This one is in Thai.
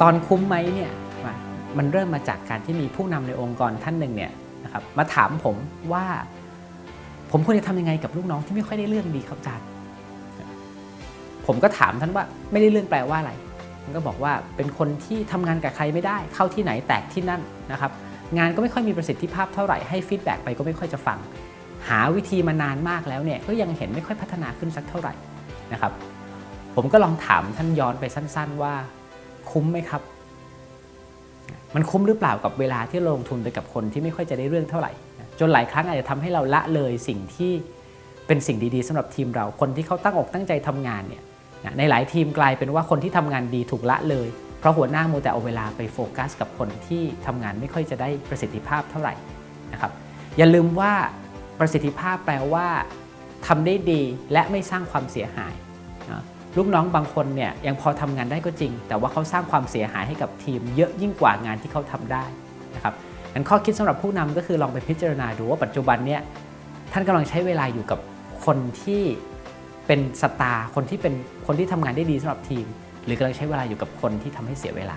ตอนคุ้มไหมเนี่ยมันเริ่มมาจากการที่มีผู้นำในองค์กรท่านหนึ่งเนี่ยนะครับมาถามผมว่า ผมควรจะทำยังไงกับลูกน้องที่ไม่ค่อยได้เรื่องดีครับอาจารย์ผมก็ถามท่านว่าไม่ได้เรื่องแปลว่าอะไรมันก็บอกว่าเป็นคนที่ทำงานกับใครไม่ได้ เข้าที่ไหนแตกที่นั่นนะครับ งานก็ไม่ค่อยมีประสิทธิภาพเท่าไหร่ให้ฟีดแบ็กไปก็ไม่ค่อยจะฟัง หาวิธีมานานมากแล้วเนี่ยก็ยังเห็นไม่ค่อยพัฒนาขึ้นสักเท่าไหร่นะครับ ผมก็ลองถามท่านย้อนไปสั้น ๆ ว่า คุ้มไหมครับ มันคุ้มหรือเปล่ากับเวลาที่ลงทุนไปกับคนที่ไม่ค่อยจะได้เรื่องเท่าไหร่ จนหลายครั้งอาจจะทำให้เราละเลยสิ่งที่เป็นสิ่งดีๆสำหรับทีมเราคนที่เขาตั้งอกตั้งใจทำงานเนี่ยในหลายทีมกลายเป็นว่าคนที่ทำงานดีถูกละเลย เพราะหัวหน้าโมวแต่เอาเวลาไปโฟกัส กับคนที่ทำงานไม่ค่อยจะได้ประสิทธิภาพเท่าไหร่นะครับอย่าลืมว่าประสิทธิภาพแปลว่าทำได้ดีและไม่สร้างความเสียหายนะ ลูกน้องบางคนเนี่ยยังพอทำงานได้ก็จริง แต่ว่าเขาสร้างความเสียหายให้กับทีม เยอะยิ่งกว่างานที่เขาทำได้นะครับงั้นข้อคิดสำหรับผู้นำก็คือลองไปพิจารณาดูว่าปัจจุบันเนี่ยท่านกำลังใช้เวลาอยู่กับคนที่เป็นสตาร์คนที่เป็นคนที่ทำงานได้ดีสำหรับทีม หรือกำลังใช้เวลาอยู่กับคนที่ทำให้เสียเวลา